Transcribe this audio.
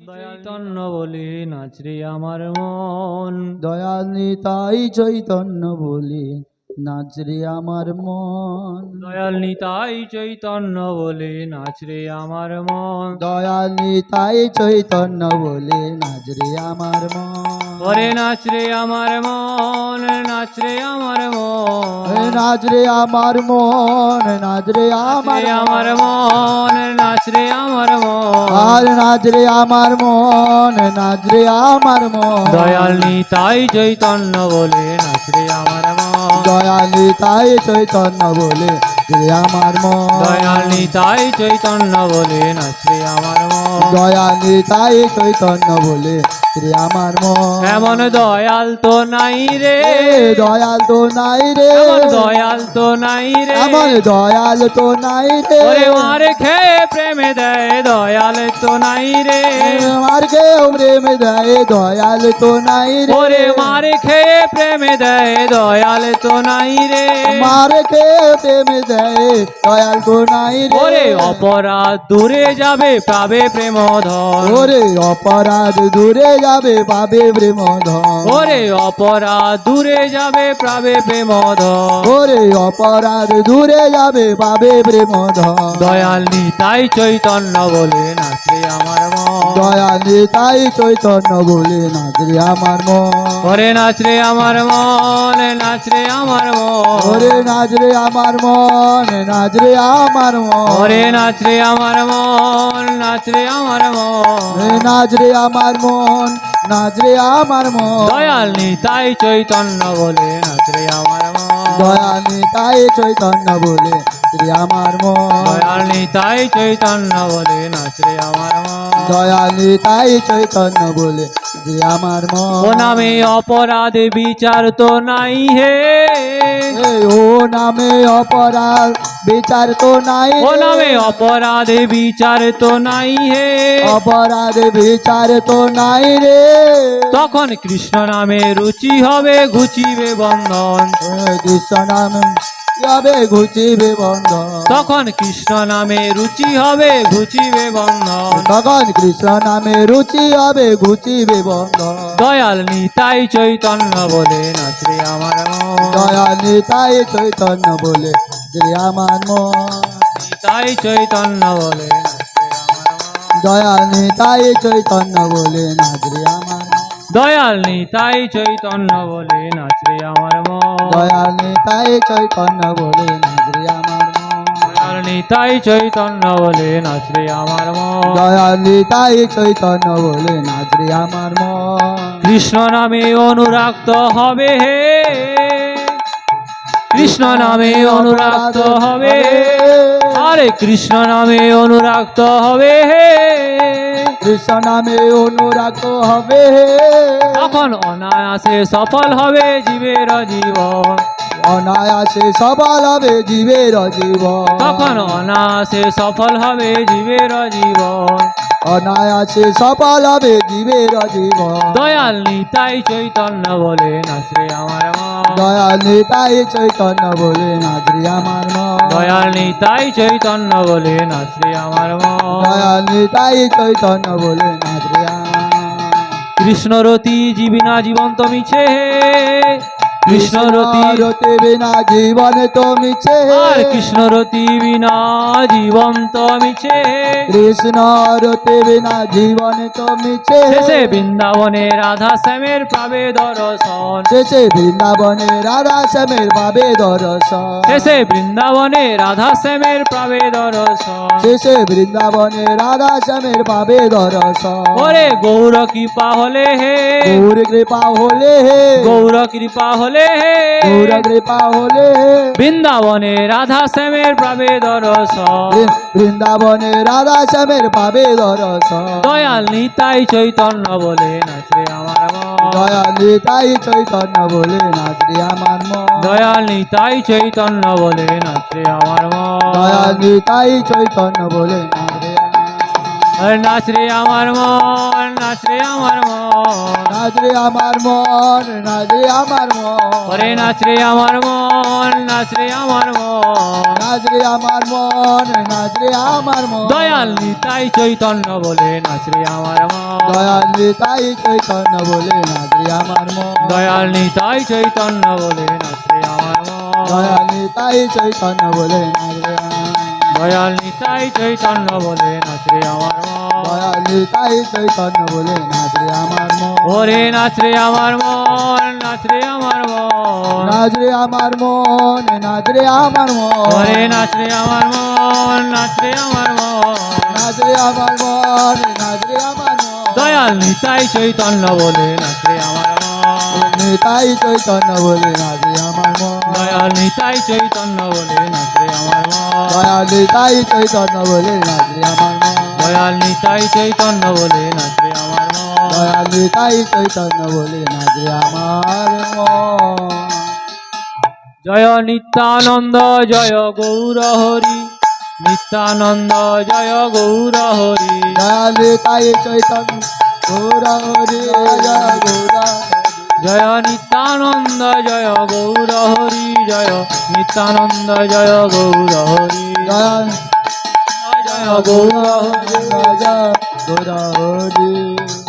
চৈতন্য বলি নাচরি আমার মন। দয়াল নিতাই চৈতন্য বলে নাচরে আমার মন দয়াল নিতাই চৈতন্য বলে নাচরে আমার মন দয়াল নিতাই চৈতন্য বলে নাচরে আমার মন ওরে নাচরে আমার মন নাচরে আমার মন নাচরে আমার মন নাচরে আমার আমার মন নাচরে আমার মন আর নাচরে আমার মন নাচরে আমার মন দয়াল নিতাই চৈতন্য বলে নাচরে আমার মন দয়াল নিতাই চৈতন্য বলে শ্রী আমার মন। দয়াল নিতাই চৈতন্য বলে নাচরে আমার মন। দয়াল নিতাই চৈতন্য বলে রে আমার মন। এমন দয়াল তো নাই রে। দয়াল তো নাই রে। দয়াল তো নাই রে। আমার দয়াল তো নাই রে। ওরে মারে খেয়ে প্রেমে দেয় দয়াল তো নাই রে। আমার কে প্রেম দেয় দয়াল তো নাই রে। ওরে মারে খেয়ে প্রেমে দেয় দয়াল তো নাই রে। মার কে প্রেম দেয় দয়াল তো নাই রে। ওরে অপরাধ দূরে যাবে পাবে প্রেম ধন ওরে অপরাধ দূরে যাবে পাবে প্রেম ওরে অপরাধ দূরে যাবে পাবে প্রেম ওরে অপরাধ দূরে যাবে পাবে প্রেম দয়াল নিতাই চৈতন্য বলে নাচে আমার মন। দয়াল তাই চৈতন্য বলে নাচরে আমার মন। ওরে নাচরে আমার মন নাচরে আমার মন। ওরে নাচরে আমার মন নাচরে আমার মন। ওরে নাচরে আমার মন নাচরে আমার মন। নাচরে আমার মন নাচরে আমার মন। দয়াল নিতাই চৈতন্য বলে নাচরে আমার মন। দয়াল তাই চৈতন্য বলে শ্রী আমার মন। দয়াল নিতাই চৈতন্য বলে নাচরে আমার মন। দয়াল তাই চৈতন্য বলে শ্রী আমার মন। ও নামে অপরাধ বিচার তো নাই হে। ও নামে অপরাধ বিচার তো নাই ও নামে অপরাধ বিচার তো নাই হে। অপরাধ বিচার তো নাই রে। তখন কৃষ্ণ নামে রুচি হবে ঘুচিবে বন্ধন। কৃষ্ণ নামে যাবে ঘুচিবে বন্ধ তখন কৃষ্ণ নামে রুচি হবে ঘুচিবে বন্ধন। তখন কৃষ্ণ নামে রুচি হবে ঘুচিবে বন্ধ দয়াল নিতাই চৈতন্য বলে নাচরে আমার দয়াল নিতাই চৈতন্য বলে শ্রী আমার নিতাই চৈতন্য বলে দয়াল তাই চৈতন্য বলে নাচরে আমার দয়াল নিতাই চৈতন্য বলে নাচরে আমার মন। দয়াল তাই চৈতন্য বলে নাচরে আমার দয়াল নিতাই চৈতন্য বলে নাচরে আমার মন। দয়াল তাই চৈতন্য বলে নাচরে আমার মন। কৃষ্ণ নামে অনুরাক্ত হবে হে। কৃষ্ণ নামে অনুরাক্ত হবে। আরে কৃষ্ণ নামে অনুরাক্ত হবে। হে কৃষ্ণ নামে অনুরাগ হবে। তখন অনায়াসে সফল হবে জীবের জীবন। অনায়াসে সবল হবে জীবের জীবন। তখন অনায়াসে সফল হবে জীবের জীবন। অনায়াসে সফল হবে জীবের জীবন। দয়াল নিতাই চৈতন্য বলে নাচরে আমার দয়াল তাই চৈতন্য বলে নাচরি আমার দয়াল নিতাই চৈতন্য বলে নাচরে আমার দয়াল তাই চৈতন্য বলে নাচরি আমার কৃষ্ণরতি জীবিনা জীবন্ত মিছে। কৃষ্ণরতি রতে বিনা জীবন তো মিছে। আর কৃষ্ণরতি বিনা জীবন্ত মিছে। কৃষ্ণ রতে বিনা জীবন তো মিছে। শেষে বৃন্দাবনে রাধা শ্যামের পাবে দর্শন। শেষে বৃন্দাবনে রাধা শ্যামের পাবে দর্শন। শেষে বৃন্দাবনে রাধা শ্যামের পাবে দর্শন। শেষে বৃন্দাবনে রাধা শ্যামের পাবে দর্শন। ওরে গৌর কৃপা হলে হে। গৌর কৃপা হলে হে। গৌর কৃপা হলে হে। গৌর কৃপা হলে বৃন্দাবনে রাধা শ্যামের পাবে দর্শন। বৃন্দাবনে রাধা শ্যামের পাবে দর্শন। দয়াল নিতাই চৈতন্য বলে নাচরে আমার দয়াল তাই চৈতন্য বলে নাচরি আমার মন। দয়াল নিতাই চৈতন্য বলে নাচরে আমার মন। দয়াল তাই চৈতন্য বলে নাচ রে আমার মন নাচ রে আমার মন নাচ রে আমার মন নাচ রে আমার মন ওরে নাচ রে আমার মন নাচ রে আমার মন নাচ রে আমার মন নাচ আমার মন দয়াল নিতাই চৈতন্য বলে নাচ রে আমার মন দয়াল নিতাই চৈতন্য বলে নাচ রে আমার মন দয়াল নিতাই চৈতন্য বলে নাচ রে আমার মন দয়াল নিতাই চৈতন্য বলে নাচ রে আমার মন। দয়াল নিতাই চৈতন্য বলে নাচ রে আমার মন দয়াল নিতাই চৈতন্য বলে নাচ রে আমার মন ওরে নাচ রে আমার মন নাচ রে আমার মন নাচ রে আমার মন নাচ রে আমার মন ওরে নাচ রে আমার মন নাচ রে আমার মন নাচ রে আমার মন নাচ রে আমার মন দয়াল নিতাই চৈতন্য বলে নাচ রে আমার মন নিতাই চৈতন্য বলে নাচ রে আমার মন দয়াল নিতাই চৈতন্য বলে নাচ রে আমার মন দয়াল নিতাই চৈতন্য বলে নাচ রে আমার মন দয়াল নিতাই চৈতন্য বলে নাচ রে আমার দয়াল নিতাই চৈতন্য বলে নাচ রে আমার জয় নিত্যানন্দ জয় গৌর হরি। নিত্যানন্দ জয় গৌর হরি। দয়াল নিতাই চৈতন্য গৌর হরি জয় গৌর জয় নিত্যানন্দ জয় গৌর হরি। জয় নিত্যানন্দ জয় গৌর হরি। জয় গৌর হরি জয় গৌর